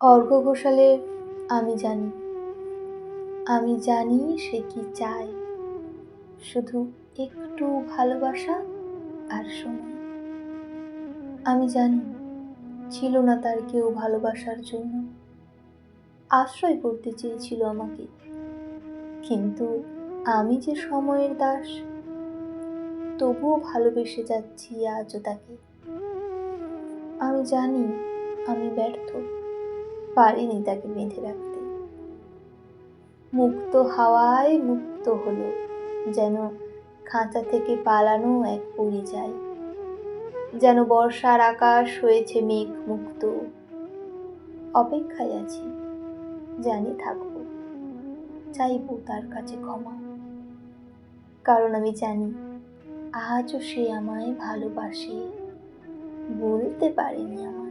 অর্ঘ্য ঘোষালের আমি জানি। আমি জানি সে কি চায়। শুধু একটু ভালোবাসা আর সময়। আমি জানি ছিল না তার কেউ ভালোবাসার জন্য। আশ্রয় করতে চেয়েছিল আমাকে। কিন্তু আমি যে সময়ের দাস, তবুও ভালোবেসে যাচ্ছি আজও তাকে। আমি জানি আমি ব্যর্থ। পারিনি তাকে বেঁধে রাখতে। মুক্ত হাওয়ায় মুক্ত হলো, যেন খাঁচা থেকে পালানো এক পরিযায় যেন বর্ষার আকাশ হয়েছে মেঘ মুক্ত অপেক্ষায় আছি, জানি থাকব, চাইব তার কাছে ক্ষমা। কারণ আমি জানি, আজও সে আমায় ভালোবাসে, বলতে পারেনি আমায়।